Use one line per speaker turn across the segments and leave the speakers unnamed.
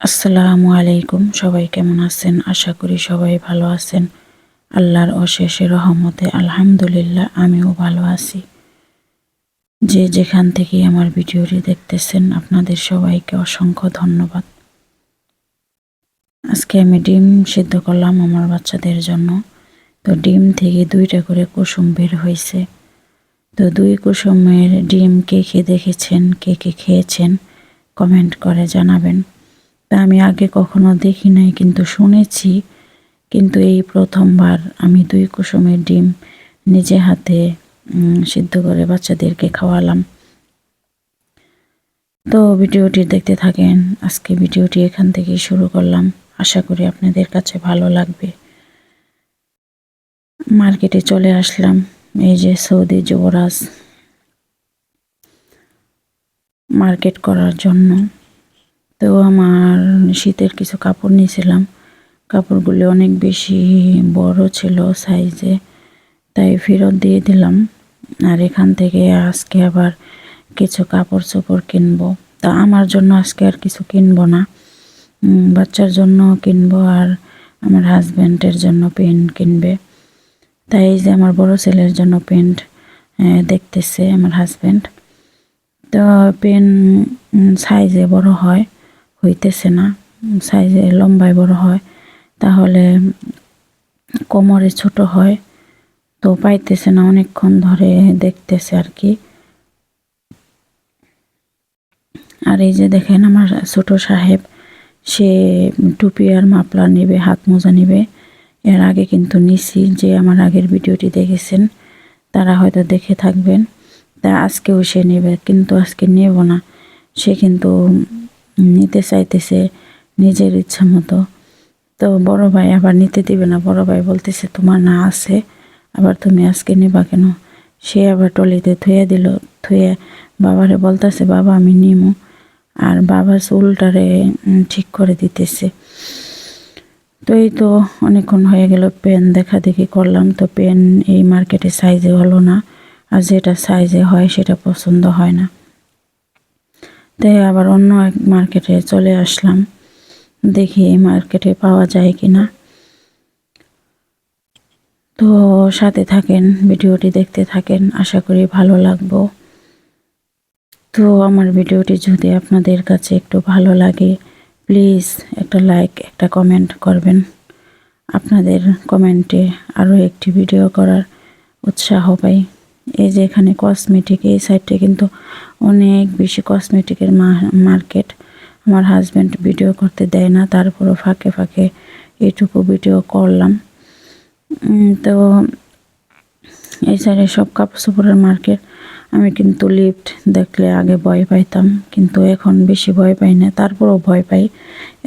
আসসালামু আলাইকুম। সবাই কেমন আছেন? আশা করি সবাই ভালো আছেন। আল্লাহর অশেষ রহমতে আলহামদুলিল্লাহ, আমিও ভালো আছি। যে যেখান থেকে আমার ভিডিওটি দেখতেছেন, আপনাদের সবাইকে অসংখ্য ধন্যবাদ। আজকে আমি ডিম সিদ্ধ করলাম আমার বাচ্চাদের জন্য। তো ডিম থেকে দুইটা করে কুসুম বের হয়েছে। তো দুই কুসুমের ডিম কে কে দেখেছেন, কে কে খেয়েছেন, কমেন্ট করে জানাবেন। আমি আগে কখনো দেখি নাই, কিন্তু শুনেছি। কিন্তু এই প্রথমবার আমি দুই কুসুমের ডিম নিজে হাতে সিদ্ধ করে বাচ্চাদেরকে খাওয়ালাম। তো ভিডিওটি দেখতে থাকেন, আজকে ভিডিওটি এখান থেকেই শুরু করলাম। আশা করি আপনাদের কাছে ভালো লাগবে। মার্কেটে চলে আসলাম, এই যে সৌদি যুবরাজ। মার্কেট করার জন্য তো আমার শীতের কিছু কাপড় নিয়েছিলাম। কাপড়গুলি অনেক বেশি বড় ছিল সাইজে তাই ফেরত দিয়ে দিলাম। আর এখান থেকে আজকে আবার কিছু কাপড় চোপড় কিনবো। তা আমার জন্য আজকে আর কিছু কিনবো না। বাচ্চার জন্য কিনবো আর আমার হাজব্যান্ডের জন্য পেন কিনবে। তাই যে আমার বড় ছেলের জন্য পেন্ট দেখতেছে আমার হাজব্যান্ড তো পেন সাইজে বড় হয়। হইতেছে না। সাইজে লম্বায় বড় হয়, তাহলে কোমরে ছোট হয়। তো পাইতেছে না, অনেকক্ষণ ধরে দেখতেছে আর কি। আর এই যে দেখেন আমার ছোট সাহেব, সে টুপি আর মাপলা নেবে, হাত মোজা নেবে। এর আগে কিন্তু নিছি, যে আমার আগের ভিডিওটি দেখেছেন, তারা হয়তো দেখে থাকবেন। তা আজকেও সে নেবে, কিন্তু আজকে নেব না। সে কিন্তু নিতে চাইতেছে নিজের ইচ্ছা মতো। তো বড় ভাই আবার নিতে দিবে না। বড় ভাই বলতেছে, তোমার না আছে, আবার তুমি আজকে নেবা কেন? সে আবার টলিতে থুয়ে দিল, থুয়ে বাবারে বলতেছে, বাবা, আমি নিমু। আর বাবার চুলটারে ঠিক করে দিতেছে। তো এই তো অনেকক্ষণ হয়ে গেল, পেন দেখা দেখি করলাম। তো পেন এই মার্কেটে সাইজে হলো না। আর যেটা সাইজে হয়, সেটা পছন্দ হয় না। তাই আবার অন্য এক মার্কেটে চলে আসলাম। দেখি এই মার্কেটে পাওয়া যায় কি না তো সাথে থাকেন, ভিডিওটি দেখতে থাকেন, আশা করি ভালো লাগবো। তো আমার ভিডিওটি যদি আপনাদের কাছে একটু ভালো লাগে, প্লিজ একটা লাইক, একটা কমেন্ট করবেন। আপনাদের কমেন্টে আরও একটি ভিডিও করার উৎসাহ পাই। এই যে এখানে কসমেটিক এই সাইডটা কিন্তু অনেক বেশি কসমেটিকের মার্কেট আমার হাজব্যান্ড ভিডিও করতে দেয় না, তারপরও ফাঁকে ফাঁকে এইটুকু ভিডিও করলাম। তো এই সাইডে সব কাপড় চোপড়ের মার্কেট আমি কিন্তু লিফট দেখলে আগে ভয় পাইতাম, কিন্তু এখন বেশি ভয় পাই না, তারপরও ভয় পাই।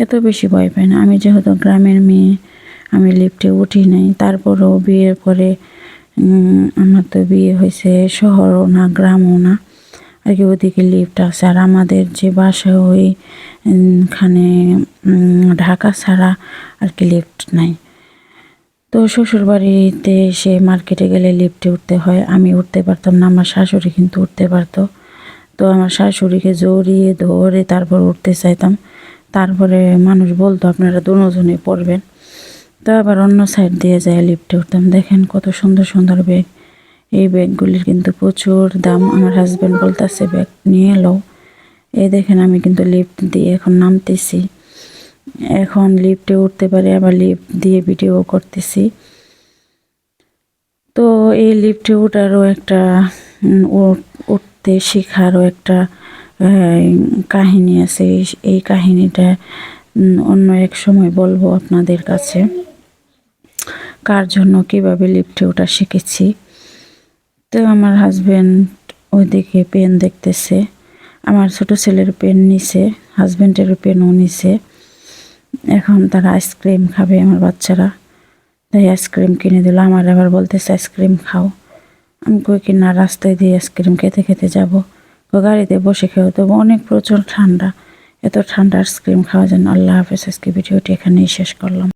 এত বেশি ভয় পাই না। আমি যেহেতু গ্রামের মেয়ে, আমি লিফটে উঠি নাই, তারপরও বিয়ের পরে আমার তো বিয়ে হয়েছে শহরও না, গ্রামও না। আর কি ওদিকে লিফট আছে। আর আমাদের যে বাসা ওইখানে ঢাকা ছাড়া আর কি লিফট নাই। তো শ্বশুর বাড়িতে সে মার্কেটে গেলে লিফটে উঠতে হয়। আমি উঠতে পারতাম না, আমার শাশুড়ি কিন্তু উঠতে পারতো। তো আমার শাশুড়িকে জড়িয়ে ধরে তারপর উঠতে চাইতাম। তারপরে মানুষ বলতো, আপনারা দুজনে পড়বেন। তো আবার অন্য সাইড দিয়ে যায় লিফটে উঠতাম। দেখেন কত সুন্দর সুন্দর ব্যাগ এই ব্যাগগুলির কিন্তু প্রচুর দাম। আমার হাজব্যান্ড বলতেছে ব্যাগ নিয়ে এলো এই দেখেন আমি কিন্তু লিফট দিয়ে এখন নামতেছি। এখন লিফটে উঠতে পারি, আবার লিফট দিয়ে ভিডিও করতেছি। তো এই লিফটে ওঠারও একটা উঠতে শেখারও একটা কাহিনী আছে। এই কাহিনীটা অন্য এক সময় বলব আপনাদের কাছে। কার জন্য কীভাবে লিফটে ওঠা শিখেছি। তো আমার হাজব্যান্ড ওইদিকে পেন দেখতেছে। আমার ছোট ছেলের পেন নিছে হাজব্যান্ডেরও পেনও নিছে। এখন তারা আইসক্রিম খাবে আমার বাচ্চারা। তাই আইসক্রিম কিনে দিল। আমার আবার বলতেছে আইসক্রিম খাও। আমি কই কি, না, রাস্তায় দিয়ে আইসক্রিম খেতে খেতে যাব। গাড়িতে বসে খেয়েও তবু অনেক প্রচুর ঠান্ডা। এত ঠান্ডা আইসক্রিম খাওয়া যেন আল্লাহ হাফেজ। আজকে ভিডিওটি এখানেই শেষ করলাম।